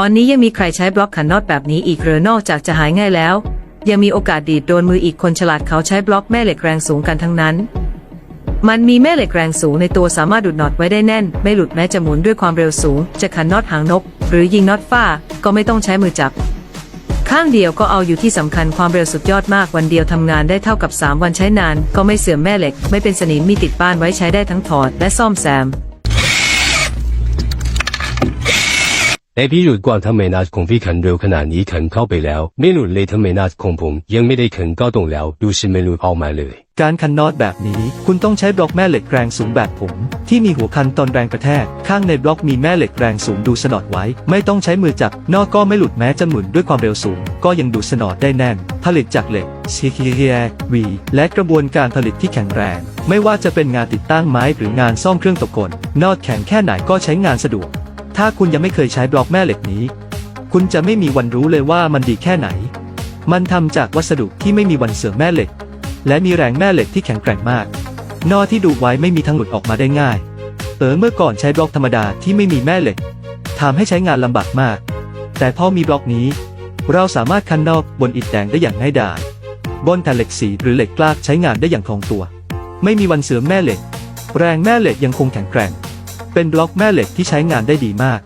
ตอนนี้ยังมีใครใช้บล็อกขันน็อตแบบนี้อีกหรือนอกจากจะหายง่ายแล้ว ยังมีโอกาสดีดโดนมืออีกคนฉลาดเขาใช้บล็อกแม่เหล็กแรงสูงกันทั้งนั้น มันมีแม่เหล็กแรงสูงในตัวสามารถดูดน็อตไว้ได้แน่น ไม่หลุดแม้จะหมุนด้วยความเร็วสูง จะขันน็อตหางนก หรือยิงน็อตฝ้าก็ไม่ต้องใช้มือจับ ข้างเดียวก็เอาอยู่ที่สำคัญความเร็วสุดยอดมากวันเดียวทำงานได้เท่ากับ 3 วันใช้นาน ก็ไม่เสื่อมแม่เหล็ก ไม่เป็นสนิมมีติดบ้านไว้ใช้ได้ทั้งถอดและซ่อมแซม ไอพี่หลุดกว่าทำไมนาคงพี่ขันเร็วขนาดนี้ขันเข้าไปแล้ว ไม่หลุดเลยทำไมนาคงผม ยังไม่ได้ขันก็ตรงแล้ว ดูสิไม่หลุดออกมาเลย การคันน็อตแบบนี้ คุณต้องใช้บล็อกแม่เหล็กแรงสูงแบบผม ที่มีหัวคันตอนแรงกระแทก ข้างในบล็อกมีแม่เหล็กแรงสูงดูสนอดไว้ ไม่ต้องใช้มือจับนอกก็ไม่หลุดแม้จะหมุนด้วยความเร็วสูง ก็ยังดูสนอดได้แน่น ผลิตจากเหล็ก CKV และกระบวนการผลิตที่แข็งแรง ไม่ว่าจะเป็นงานติดตั้งไม้หรืองานซ่อมเครื่องตกกลนอดแข็งแค่ไหนก็ใช้งานสะดวก ถ้าคุณยังไม่เคยใช้บล็อกแม่เหล็กนี้ คุณจะไม่มีวันรู้เลยว่ามันดีแค่ไหน มันทำจากวัสดุที่ไม่มีวันเสื่อมแม่เหล็ก และมีแรงแม่เหล็กที่แข็งแกร่งมาก นอที่ดูไว้ไม่มีทางหลุดออกมาได้ง่าย เออเมื่อก่อนใช้บล็อกธรรมดาที่ไม่มีแม่เหล็กทำให้ใช้งานลำบากมาก แต่พอมีบล็อกนี้ เราสามารถคันนอกบนอิฐแดงได้อย่างง่ายดายบนแผ่นเหล็กสีหรือเหล็กกล้าใช้งานได้อย่างคล่องตัว ไม่มีวันเสื่อมแม่เหล็ก แรงแม่เหล็กยังคงแข็งแกร่ง เป็นบล็อกแม่เหล็กที่ใช้งานได้ดีมาก